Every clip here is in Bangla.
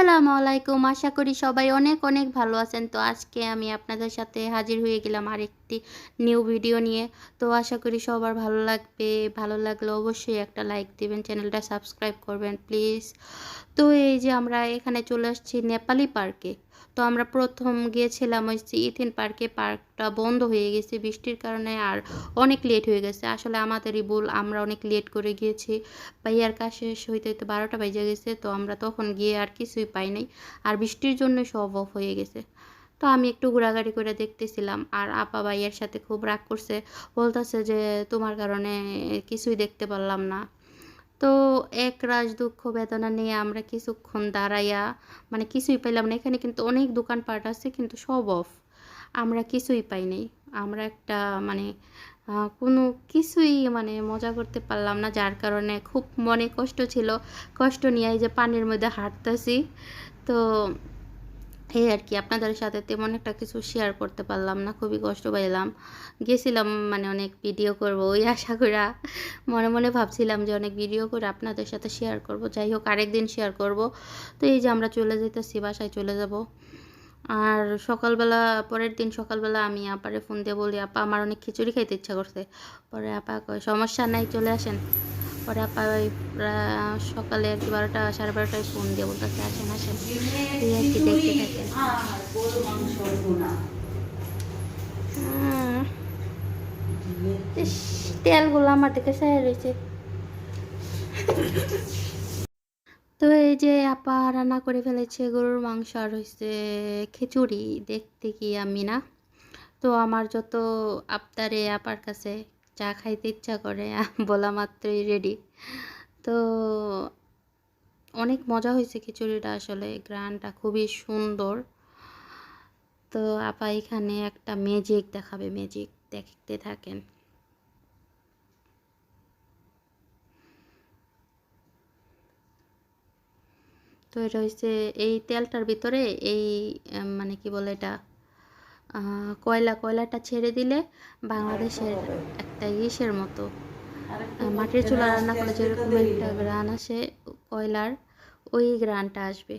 আসসালামু আলাইকুম। আশা করি সবাই অনেক অনেক ভালো আছেন। তো আজকে আমি আপনাদের সাথে হাজির হয়ে গেলাম আরেকটি নিউ ভিডিও নিয়ে। তো আশা করি সবার ভালো লাগবে। ভালো লাগলে অবশ্যই একটা লাইক দিবেন, চ্যানেলটা সাবস্ক্রাইব করবেন, প্লিজ। তো এই যে আমরা এখানে চলে আসছি নেপালি পার্কে। তো আমরা প্রথম গিয়েছিলাম হচ্ছে ইথিন পার্কে, পার্কটা বন্ধ হয়ে গেছে বৃষ্টির কারণে আর অনেক লেট হয়ে গেছে। আসলে আমাদেরই ভুল, আমরা অনেক লেট করে গিয়েছি। ভাইয়ার কাজ শেষ হইতে হইতে বারোটা বাজে গেছে, তো আমরা তখন গিয়ে আর কিছুই পাই নাই। আর বৃষ্টির জন্য সব অফ হয়ে গেছে। তো আমি একটু ঘোরাঘুরি করে দেখতেছিলাম আর আপা ভাইয়ের সাথে খুব রাগ করছে। বলতেছে যে, তোমার কারণে কিছুই দেখতে পারলাম না। তো এক রাজ দুঃখ বেদনা নিয়ে আমরা কিছুক্ষণ দাঁড়াইয়া মানে কিছুই পাইলাম না। এখানে কিন্তু অনেক দোকানপাট আছে, কিন্তু সব অফ। আমরা কিছুই পাই নাই। আমরা একটা মানে কোনো কিছুই মানে মজা করতে পারলাম না, যার কারণে খুব মনে কষ্ট ছিল। কষ্ট নিয়ে এই যে পানির মধ্যে হাঁটতেছি। তো এই আর কি, আপনাদের সাথে তেমন একটা কিছু শেয়ার করতে পারলাম না, খুবই কষ্ট পাইলাম। গেছিলাম মানে অনেক ভিডিও করব, ওই আশা করা মনে মনে ভাবছিলাম যে অনেক ভিডিও করে আপনাদের সাথে শেয়ার করব, যাই হোক আরেকদিন শেয়ার করব। তো এই যে আমরা চলে যেতেছি বাসায় চলে যাব। আর সকালবেলা, পরের দিন সকালবেলা আমি আপারে ফোন দিয়ে বলি, আপা, আমার অনেক খিচুড়ি খাইতে ইচ্ছা করছে। পরে আপা সমস্যা নাই, চলে আসেন। ওই সকালে আর কি বারোটা সাড়ে বারোটায় ফোন দিয়ে বলতেছে আসেন আসেন। এই আর কি দেখতে থাকেন তেলগুলো আমার দিকে সাইড রয়েছে। তো এই যে আপা রান্না করে ফেলেছে গরুর মাংস আর হয়েছে খিচুড়ি দেখতে কি আমি না। তো আমার যত আবদারে আপার কাছে চা খাইতে ইচ্ছা করে বলা মাত্রই রেডি তো অনেক মজা হয়েছে খিচুড়িটা আসলে, গ্রানটা খুবই সুন্দর। তো আপা এখানে একটা ম্যাজিক দেখাবে ম্যাজিক দেখতে থাকেন। তো এটা হচ্ছে এই তেলটার ভিতরে এই মানে কি বলে এটা? কয়লা কয়লাটা ছেড়ে দিলে বাংলাদেশের একটা ইসের মতো। মাটির চুলা রান্না করলে যেরকম একটা গ্রান আসে কয়লার ওই গ্রানটা আসবে।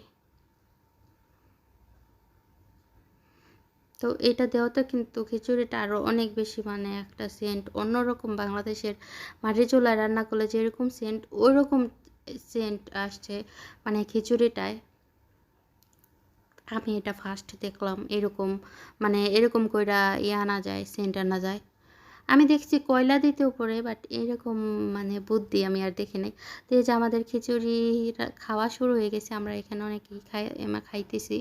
তো এটা দেওয়াতে কিন্তু খিচুড়িটা আরও অনেক বেশি মানে একটা সেন্ট। অন্যরকম বাংলাদেশের মাটির চুলায় রান্না করলে যেরকম সেন্ট ওই রকম সেন্ট আসছে মানে খিচুড়িটায়। আমি এটা ফার্স্ট দেখলাম, এরকম মানে এরকম কইরা ইয়ে না যায় সেন্টার না যায়। আমি দেখছি কয়লা দিতে উপরে বাট এরকম মানে বুদ্ধি আমি আর দেখি নাই। তো এই যে আমাদের খিচুড়ি খাওয়া শুরু হয়ে গেছে, আমরা এখানে অনেকেই খাই, এমা খাইতেছি।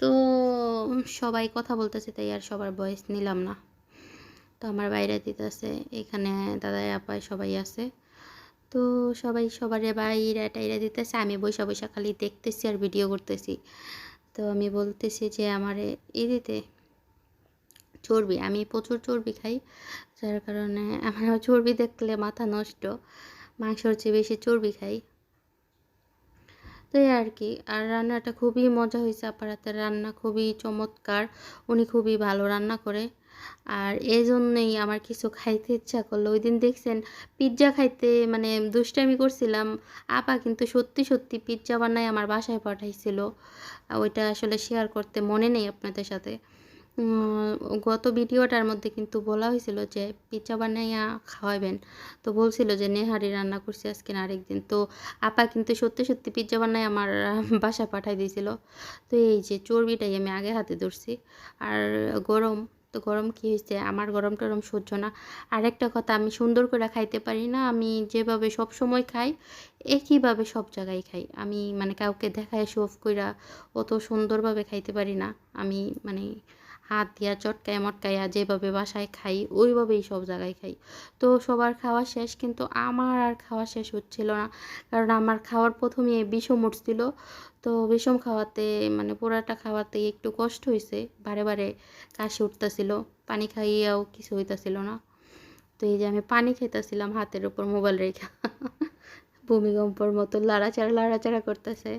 তো সবাই কথা বলতেছে, তাই আর সবার বয়স নিলাম না। তো আমার বাইরে দিতেছে, এখানে দাদাই আপায় সবাই আছে। তো সবাই সবারে বাইরে টাইরা দিতেছে, আমি বৈশা বৈশা খালি দেখতেছি আর ভিডিও করতেছি। তো আমি বলতেছি যে আমার ই দিতে চর্বি, আমি প্রচুর চর্বি খাই, যার কারণে আমার চর্বি দেখলে মাথা নষ্ট মাংসর চেয়ে বেশি চর্বি খাই। তো আর কি, আর রান্নাটা খুবই মজা হয়েছে, আপার হাতের রান্না খুবই চমৎকার, উনি খুবই ভালো রান্না করে। আর এই জন্যই আমার কিছু খাইতে ইচ্ছা করল। ওই দিন দেখছেন, পিৎজা খাইতে মানে দুষ্টামি করছিলাম, আপা কিন্তু সত্যি সত্যি পিৎজা বানায় আমার বাসায় পাঠাইছিল। ওইটা আসলে শেয়ার করতে মনে নেই আপনাদের সাথে। গত ভিডিওটার মধ্যে কিন্তু বলা হয়েছিল যে পিঠা বানাইয়া খাওয়াবেন তো বলছিল যে নেহারি রান্না করছি আজকে না আরেকদিন। তো আপা কিন্তু সত্যি সত্যি পিৎজা বানাই আমার বাসা পাঠাই দিয়েছিল। তো এই যে চর্বিটাই আমি আগে হাতে ধরছি। আর গরম তো গরম কি হয়েছে আমার গরম টরম সহ্য না। আরেকটা কথা, আমি সুন্দর করে খাইতে পারি না। আমি যেভাবে সব সময় খাই, একইভাবে সব জায়গায় খাই। আমি মানে কাউকে দেখায় শোফ কইরা অত সুন্দরভাবে খাইতে পারি না। আমি মানে হাত দিয়া চটকায় মটকাইয়া যেভাবে বাসায় খাই, ওইভাবেই সব জায়গায় খাই। তো সবার খাওয়া শেষ, কিন্তু আমার আর খাওয়া শেষ হচ্ছিল না। কারণ আমার খাওয়ার প্রথমে বিষম উঠছিল। তো বিষম খাওয়াতে মানে পোড়াটা খাওয়াতে একটু কষ্ট হয়েছে বারে বারে কাশি উঠতেছিল, পানি খাইয়াও কিছু হইতাছিল না। তো এই যে আমি পানি খেতেছিলাম হাতের উপর মোবাইল রেখা। ভূমিকম্পর মতো লাড়াচাড়া লাড়াচাড়া করতেছে।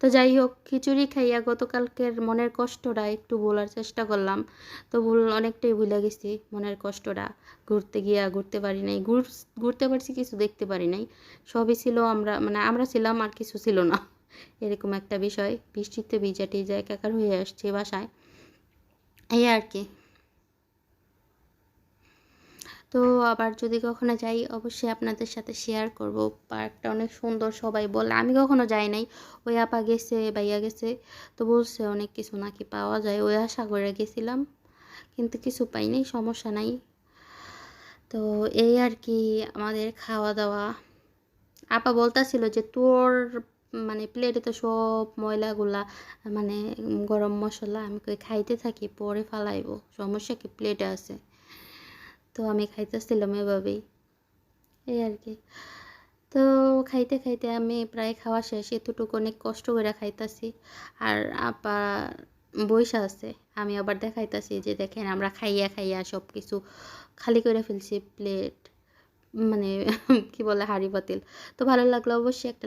তো যাই হোক, খিচুড়ি খাইয়া গতকালকের মনের কষ্টটা একটু বলার চেষ্টা করলাম। তো ভুল, অনেকটাই ভুলে গেছি মনের কষ্টটা। ঘুরতে গিয়া ঘুরতে পারি নাই। ঘুরতে পারছি, কিছু দেখতে পারি নাই। সবই ছিল আমরা মানে আমরা ছিলাম আর কিছু ছিল না। এরকম একটা বিষয়। বৃষ্টিতে ভিজা টিজা একাকার হয়ে আসছে বাসায়। এই আর কি। তো আবার যদি কখনো যাই, অবশ্যই আপনাদের সাথে শেয়ার করব। পার্কটা অনেক সুন্দর সবাই বলে। আমি কখনো যাই নাই। ওই আপা গেছে ভাইয়া গেছে। তো বলছে অনেক কিছু নাকি পাওয়া যায়। ওই আশা করে গেছিলাম। কিন্তু কিছু পাইনি সমস্যা নাই। তো এই আর কি আমাদের খাওয়া দাওয়া আপা বলতাছিল যে তোর মানে প্লেটে তো সব ময়লাগুলা মানে গরম মশলা আমি খাইতে থাকি, পরে ফালাইব। সমস্যা কি? প্লেটে আছে। তো আমি খাইতেছিলাম এভাবেই। এই আর কি। তো খাইতে খাইতে আমি প্রায় খাওয়া শেষ, এতটুকু অনেক কষ্ট করে খাইতাছি। আর আপা বইসা আছে, আমি আবার দেখাইতাছি যে দেখেন আমরা খাইয়া খাইয়া সব কিছু খালি করে ফেলছি প্লেট মানে কি বলে, হাঁড়ি পাতিল তো ভালো লাগল অবশ্যই একটা